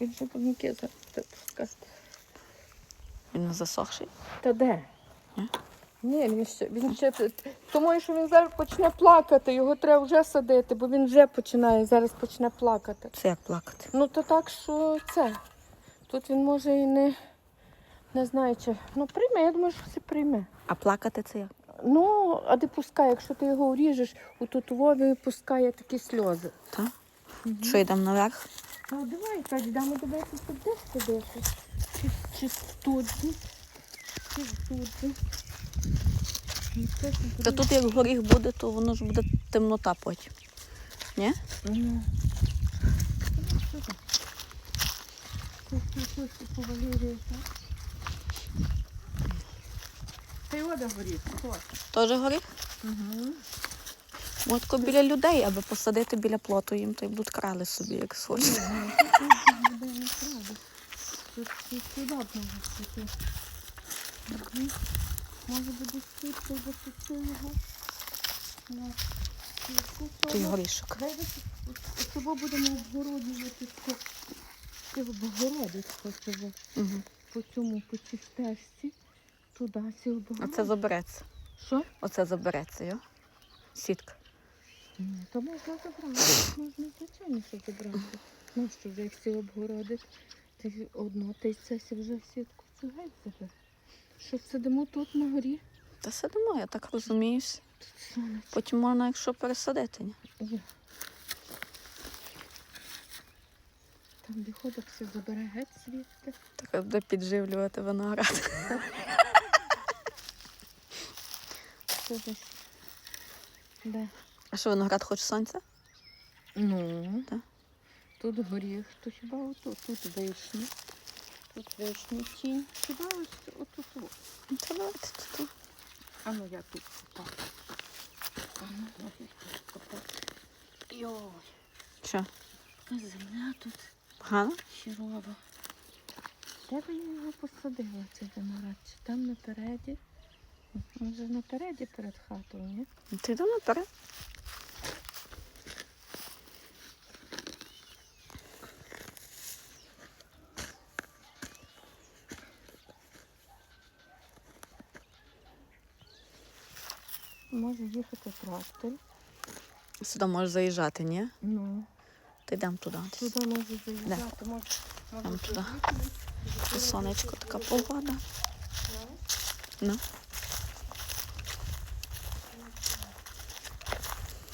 Він бурняки зараз буде. Він не засохший. Та де? Ні? Ні, він ще, він ще тому, що він зараз почне плакати, його треба вже садити, бо він вже починає, зараз почне плакати. Це як плакати. Ну то так, що це. Тут він може і не, не знаю, чи. Ну прийме, я думаю, що це прийме. А плакати це як? Ну, а де пускає, якщо ти його уріжеш, у тут Вові пускає такі сльози. Так? Що йдемо наверх? Ну давай, так, йдемо дивитися, де сидити. Чи, чи тут, чи тут. Ну, це ж Та тут як горіх буде, то воно ж буде темнота потім. Ні? Ну. По? Та й вода горить, хто? Теж горіх? Угу. Мотко біля людей, аби посадити біля плоту їм, то й будуть крали собі, як схочуть. Може буде бо тут його. Горішок. Цього будемо обгородувати цього обгородити цього Угу. по цьому, по цій стежці. Туди ці А обгородити. це забереться. Що? Оце забереться, йо? Сітка. То можна забрати. Можна звичайно, що забрати. Ну що вже всі обгородить, одно, ти це сі вже сітку цю геть забер. Що сидимо тут на горі? Та сидимо, я так сонечко. Потім можна, якщо пересадити. Ні? є. Там де ходок все забере геть звідти. Так буде підживлювати виноград. Це десь. Де? А що виноград хоче сонця? Ну, Так. тут горіх, то хіба отут, тут вишні. Тут вишні тінь. Хіба ось отут. Та давайте тут. А ну я тут копаю. А ну, я тут копаю. Йой, Що? земля тут Погано? хірова. Де я його посадила, цей виноград? Чи там напереді? Може напереді перед хатою, ні? Ну, Ти йдемо наперед. Може їхати трактор. Сюди можеш заїжджати, ні? Ну, Ти йдемо туди. туди може заїжджати, може, може Там туди. Сонечко така погода. Ну.